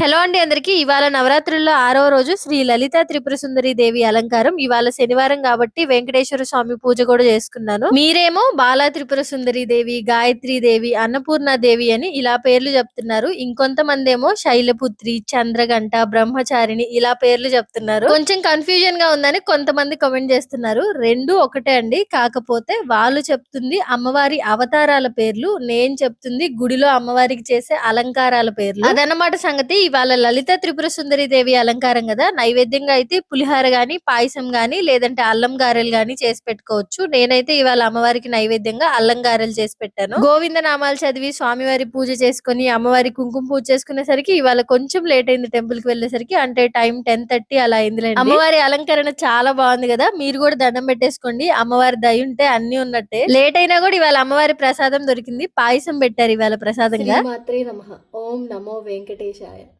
Hello అండి అందరికి. ఇవాళ నవరాత్రుల్లో ఆరవ రోజు శ్రీ లలిత త్రిపుర సుందరి దేవి అలంకారం. ఇవాళ శనివారం కాబట్టి వెంకటేశ్వర స్వామి పూజ కూడా చేసుకున్నాను. మీరేమో బాలా త్రిపుర సుందరి దేవి గాయత్రి దేవి అన్నపూర్ణ దేవి అని ఇలా పేర్లు చెప్తున్నారు. ఇంకొంతమంది ఏమో శైలపుత్రి చంద్రగంట బ్రహ్మచారిణి ఇలా పేర్లు చెప్తున్నారు. కొంచెం కన్ఫ్యూజన్గా ఉందని కొంతమంది కామెంట్ చేస్తున్నారు. రెండు ఒకటే అండి. కాకపోతే వాళ్ళు చెప్తుంది అమ్మవారి అవతారాల పేర్లు నేను చెప్తుంది గుడిలో అమ్మవారికి చేసే అలంకారాల పేర్లు. అదన్నమాట సంగతి. ఇవాళ లలిత త్రిపుర సుందరి దేవి అలంకారం కదా? నైవేద్యంగా అయితే పులిహార గాని పాయసం గాని లేదంటే అల్లం గారెలు గాని చేసి పెట్టుకోవచ్చు. నేనైతే ఇవాళ అమ్మవారికి నైవేద్యంగా అల్లం గారెలు చేసి పెట్టాను. గోవింద నామాలు చదివి స్వామివారి పూజ చేసుకుని అమ్మవారి కుంకుమ పూజ చేసుకునేసరికి ఇవాళ కొంచెం లేట్ అయింది టెంపుల్కి వెళ్ళేసరికి. అంటే టైం టెన్ థర్టీ అలా అయింది అమ్మవారి అలంకరణ చాలా బాగుంది కదా? మీరు కూడా దండం పెట్టేసుకోండి. అమ్మవారి దయ ఉంటే అన్ని ఉన్నట్టే. లేట్ అయినా కూడా ఇవాళ అమ్మవారి ప్రసాదం దొరికింది. పాయసం పెట్టారు ఇవాళ ప్రసాదంగా. శ్రీమాత్రే నమ. ఓం నమో వెంకటేశాయ.